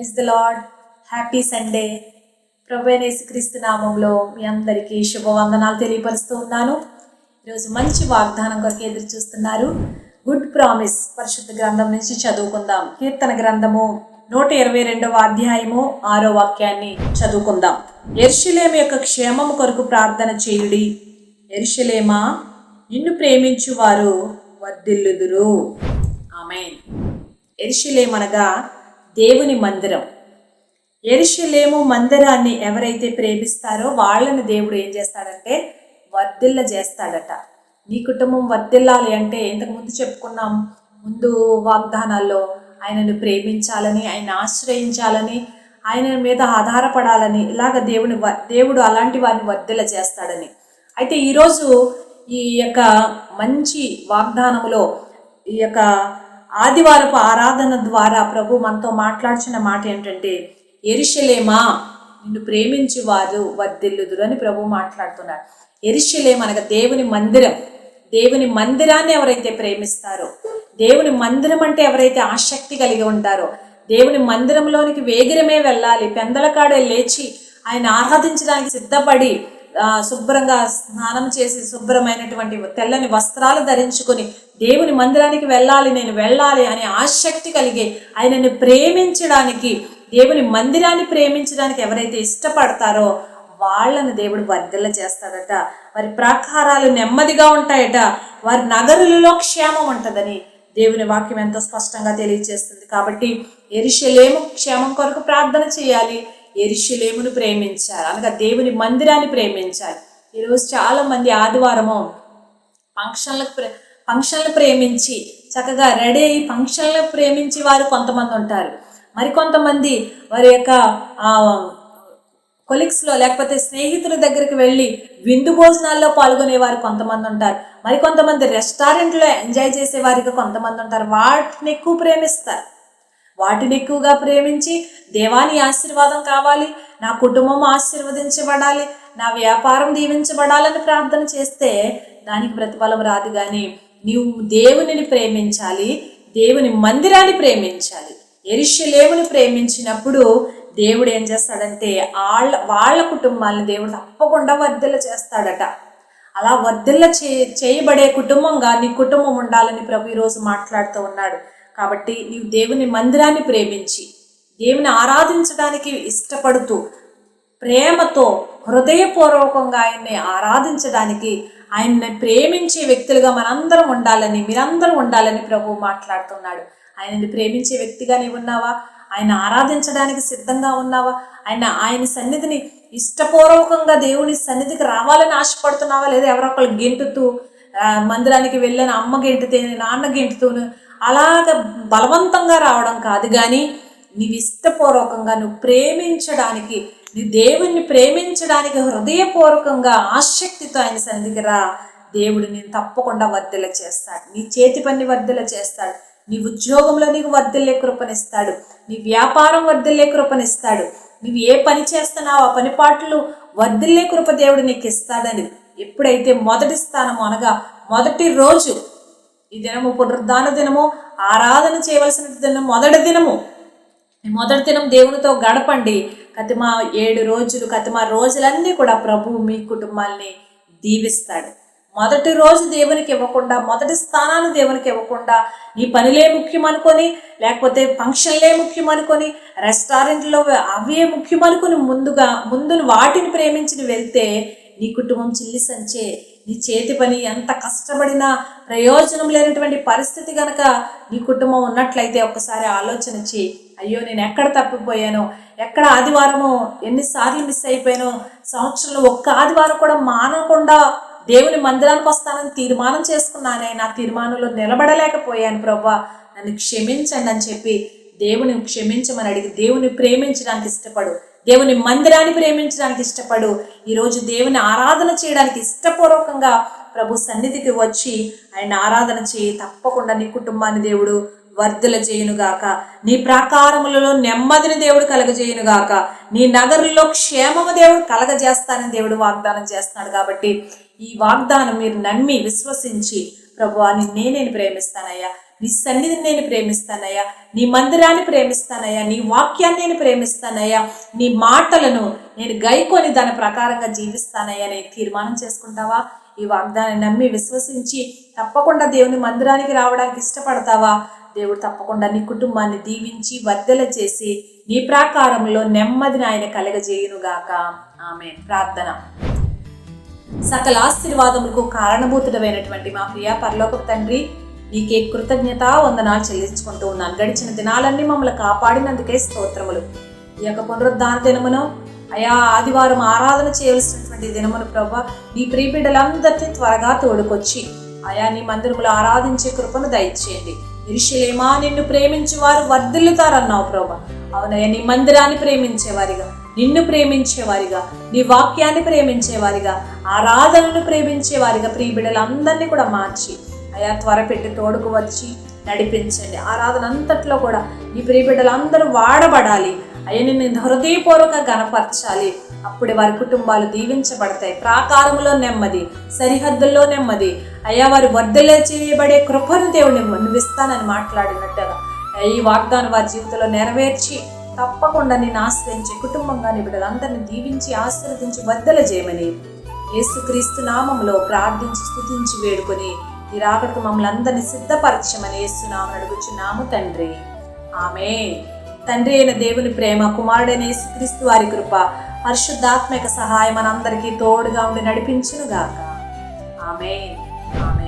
Praise the Lord happy Sunday ప్రభు క్రీస్తు నామంలో మీ అందరికీ శుభవందనాలు తెలియపరుస్తూ ఉన్నాను. ఈరోజు మంచి వాగ్దానం కొరకు ఎదురు చూస్తున్నారు. గుడ్ ప్రామిస్ పరిశుద్ధ గ్రంథం నుంచి చదువుకుందాం. కీర్తన గ్రంథము నూట ఇరవై రెండవ అధ్యాయము ఆరో వాక్యాన్ని చదువుకుందాం. ఎర్షిలేమ యొక్క క్షేమము కొరకు ప్రార్థన చేయుడి. ఎర్షిలేమా నిన్ను ప్రేమించు వారు వర్ధిల్లుదురు. ఆమె ఎరిశిలేం అనగా దేవుని మందిరం. ఎరిశిలేము మందిరాన్ని ఎవరైతే ప్రేమిస్తారో వాళ్ళని దేవుడు ఏం చేస్తాడంటే వర్ధిల్ల చేస్తాడట. నీ కుటుంబం వర్ధిల్లాలి అంటే ఇంతకుముందు చెప్పుకున్నాం ముందు వాగ్దానాల్లో ఆయనను ప్రేమించాలని ఆయన ఆశ్రయించాలని ఆయన మీద ఆధారపడాలని ఇలాగ దేవుని వ- దేవుడు అలాంటి వారిని వర్ధిల్ల చేస్తాడని. అయితే ఈరోజు ఈ యొక్క మంచి వాగ్దానములో ఈ యొక్క ఆదివారపు ఆరాధన ద్వారా ప్రభు మనతో మాట్లాడుచున్న మాట ఏంటంటే ఎరిశలేమా నిన్ను ప్రేమించి వారు వర్ధిల్లుదురు అని ప్రభు మాట్లాడుతున్నారు. ఎరిశలేం అనగా దేవుని మందిరం. దేవుని మందిరాన్ని ఎవరైతే ప్రేమిస్తారో దేవుని మందిరం అంటే ఎవరైతే ఆసక్తి కలిగి ఉంటారో దేవుని మందిరంలోనికి వేగిరమే వెళ్ళాలి. పెందలకాడే లేచి ఆయన ఆరాధించడానికి సిద్ధపడి శుభ్రంగా స్నానం చేసి శుభ్రమైనటువంటి తెల్లని వస్త్రాలు ధరించుకొని దేవుని మందిరానికి వెళ్ళాలి నేను వెళ్ళాలి అనే ఆసక్తి కలిగి ఆయనని ప్రేమించడానికి దేవుని మందిరాన్ని ప్రేమించడానికి ఎవరైతే ఇష్టపడతారో వాళ్ళను దేవుడు వర్ధల చేస్తాడట. వారి ప్రాకారాలు నెమ్మదిగా ఉంటాయట. వారి నగరులలో క్షేమం ఉంటుందని దేవుని వాక్యం ఎంతో స్పష్టంగా తెలియజేస్తుంది కాబట్టి ఎరిశలేము క్షేమం కొరకు ప్రార్థన చేయాలి. ఎరుషులేమును ప్రేమించాలి అనగా దేవుని మందిరాన్ని ప్రేమించాలి ఈరోజు చాలామంది ఆదివారము ఫంక్షన్లకు ప్రే ఫంక్షన్లు ప్రేమించి చక్కగా రెడీ అయ్యి ఫంక్షన్లు ప్రేమించి వారు కొంతమంది ఉంటారు. మరికొంతమంది వారి యొక్క కొలిక్స్లో లేకపోతే స్నేహితుల దగ్గరికి వెళ్ళి విందు భోజనాల్లో పాల్గొనే వారు కొంతమంది ఉంటారు. మరి కొంతమంది రెస్టారెంట్లో ఎంజాయ్ చేసే వారికి కొంతమంది ఉంటారు. వాటిని ఎక్కువ ప్రేమిస్తారు. వాటిని ఎక్కువగా ప్రేమించి దేవాని ఆశీర్వాదం కావాలి నా కుటుంబం ఆశీర్వదించబడాలి నా వ్యాపారం దీవించబడాలని ప్రార్థన చేస్తే దానికి ప్రతిఫలం రాదు కానీ నీవు దేవునిని ప్రేమించాలి దేవుని మందిరాన్ని ప్రేమించాలి. ఎరిశలేముని ప్రేమించినప్పుడు దేవుడు ఏం చేస్తాడంటే వాళ్ళ వాళ్ళ కుటుంబాలను దేవుడు తప్పకుండా వర్ధల చేస్తాడట. అలా వర్ధిల్ల చే చేయబడే కుటుంబంగా నీ కుటుంబం ఉండాలని ప్రభు ఈరోజు మాట్లాడుతూ ఉన్నాడు. కాబట్టి నీవు దేవుని మందిరాన్ని ప్రేమించి దేవుని ఆరాధించడానికి ఇష్టపడుతూ ప్రేమతో హృదయపూర్వకంగా ఆయన్ని ఆరాధించడానికి ఆయన్ని ప్రేమించే వ్యక్తులుగా మనందరం ఉండాలని మీరందరూ ఉండాలని ప్రభు మాట్లాడుతున్నాడు. ఆయనని ప్రేమించే వ్యక్తిగా నీవు ఉన్నావా? ఆయన ఆరాధించడానికి సిద్ధంగా ఉన్నావా? ఆయన ఆయన సన్నిధిని ఇష్టపూర్వకంగా దేవుని సన్నిధికి రావాలని ఆశపడుతున్నావా? లేదా ఎవరో గెంటుతూ మందిరానికి వెళ్ళిన అమ్మ గెంటితే నాన్న గెంటుతూను అలాగ బలవంతంగా రావడం కాదు కానీ నీవు ఇష్టపూర్వకంగా నువ్వు ప్రేమించడానికి నీ దేవుణ్ణి ప్రేమించడానికి హృదయపూర్వకంగా ఆసక్తితో ఆయన సన్నిధికి రా. దేవుడు నేను తప్పకుండా వర్ధల చేస్తాడు. నీ చేతి పని వర్ధల చేస్తాడు. నీ ఉద్యోగంలో నీకు వర్ధిల్లే కృపనిస్తాడు. నీ వ్యాపారం వర్ధిల్లే కృపనిస్తాడు. నువ్వు ఏ పని చేస్తున్నావు ఆ పని పాటలు వర్ధిల్లే కృప దేవుడు నీకు ఇస్తాడని ఎప్పుడైతే మొదటి స్థానము అనగా మొదటి రోజు ఈ దినము పునరుద్ధాన దినము ఆరాధన చేయవలసిన దినం మొదటి దినము. మొదటి దినం దేవునితో గడపండి. కతిమా ఏడు రోజులు కతిమా రోజులన్నీ కూడా ప్రభు మీ కుటుంబాల్ని దీవిస్తాడు. మొదటి రోజు దేవునికి ఇవ్వకుండా మొదటి స్థానాన్ని దేవునికి ఇవ్వకుండా నీ పనిలే ముఖ్యం అనుకొని లేకపోతే ఫంక్షన్లే ముఖ్యం అనుకొని రెస్టారెంట్లో అవే ముఖ్యం అనుకొని ముందుగా ముందు వాటిని ప్రేమించి వెళ్తే నీ కుటుంబం చిల్లి సంచే నీ చేతి పని ఎంత కష్టపడినా ప్రయోజనం లేనటువంటి పరిస్థితి కనుక నీ కుటుంబం ఉన్నట్లయితే ఒక్కసారి ఆలోచన చేయి. అయ్యో నేను ఎక్కడ తప్పిపోయానో ఎక్కడ ఆదివారము ఎన్నిసార్లు మిస్ అయిపోయానో సంవత్సరంలో ఒక్క ఆదివారం కూడా మానకుండా దేవుని మందిరానికి వస్తానని తీర్మానం చేసుకున్నానే నా తీర్మానంలో నిలబడలేకపోయాను ప్రభా. నన్ను క్షమించండి అని చెప్పి దేవుని క్షమించమని అడిగి దేవుని ప్రేమించడానికి ఇష్టపడు. దేవుని మందిరాన్ని ప్రేమించడానికి ఇష్టపడు. ఈరోజు దేవుని ఆరాధన చేయడానికి ఇష్టపూర్వకంగా ప్రభు సన్నిధికి వచ్చి ఆయన ఆరాధన చేయి. తప్పకుండా నీ కుటుంబాన్ని దేవుడు వర్ధుల చేయునుగాక నీ ప్రాకారములలో నెమ్మదిని దేవుడు కలగజేయునుగాక నీ నగరుల్లో క్షేమము దేవుడు కలగజేస్తానని దేవుడు వాగ్దానం చేస్తున్నాడు కాబట్టి ఈ వాగ్దానం మీరు నమ్మి విశ్వసించి ప్రభు అని నేను ప్రేమిస్తానయ్యా. నీ సన్నిధిని నేను ప్రేమిస్తానయ్యా నీ మందిరాన్ని ప్రేమిస్తానయ్యా నీ వాక్యాన్ని నేను ప్రేమిస్తానయ్యా నీ మాటలను నేను గైకొని దాని ప్రకారంగా జీవిస్తానయ్యా నేను తీర్మానం చేసుకుంటావా? ఈ వాగ్దాన్ని నమ్మి విశ్వసించి తప్పకుండా దేవుని మందిరానికి రావడానికి ఇష్టపడతావా? దేవుడు తప్పకుండా నీ కుటుంబాన్ని దీవించి వర్ధల చేసి నీ ప్రాకారంలో నెమ్మదిని ఆయన కలగజేయునుగాక. ఆమె ప్రార్థన. సకల ఆశీర్వాదములకు కారణభూతుడమైనటువంటి మా ప్రియ పరలోక తండ్రి నీకే కృతజ్ఞత వందనాలు చెల్లించుకుంటూ ఉన్నాను. గడిచిన దినాలన్నీ మమ్మల్ని కాపాడినందుకే స్తోత్రములు. ఈ యొక్క పునరుద్ధాన దినమును అయా ఆదివారం ఆరాధన చేయవలసినటువంటి దినమును ప్రభా నీ ప్రియబిడ్డలందరినీ త్వరగా తోడుకొచ్చి అయా నీ మందిరములు ఆరాధించే కృపను దయచేయండి. ఇరుషులేమా నిన్ను ప్రేమించేవారు వర్ధిల్లుతారన్నావు ప్రభా. అవునయ్యా నీ మందిరాన్ని ప్రేమించేవారిగా నిన్ను ప్రేమించేవారిగా నీ వాక్యాన్ని ప్రేమించేవారిగా ఆరాధనను ప్రేమించేవారిగా ప్రియ కూడా మార్చి అయా త్వరపెట్టి తోడుకు వచ్చి నడిపించండి. ఆరాధన అంతట్లో కూడా నీ ప్రియ అందరూ వాడబడాలి. అయ్యా నిన్ను హృదయపూర్వక గనపరచాలి. అప్పుడే వారి కుటుంబాలు దీవించబడతాయి. ప్రాకారంలో నెమ్మది సరిహద్దుల్లో నెమ్మది. అయ్యా వారి వద్దలే చేయబడే కృపను దేవుని నువ్విస్తానని మాట్లాడినట్టుగా. ఈ వాగ్దానం వారి జీవితంలో నెరవేర్చి తప్పకుండా నేను ఆశ్రయించి కుటుంబంగా నీ బిడ్డలందరినీ దీవించి ఆశీర్వదించి వద్దలు చేయమని యేసుక్రీస్తు నామంలో ప్రార్థించి స్థుతించి వేడుకొని ఈ రాకడకు మమ్మల్ని అందరినీ సిద్ధపరచమని వేస్తున్నామని అడుగుచున్నాము తండ్రి. ఆమె తండ్రి అయిన దేవుని ప్రేమ కుమారుడైన యేసుక్రీస్తు వారి కృప పరిశుద్ధాత్మక సహాయం మనందరికీ తోడుగా ఉండి నడిపించునుగాక. ఆమె ఆమె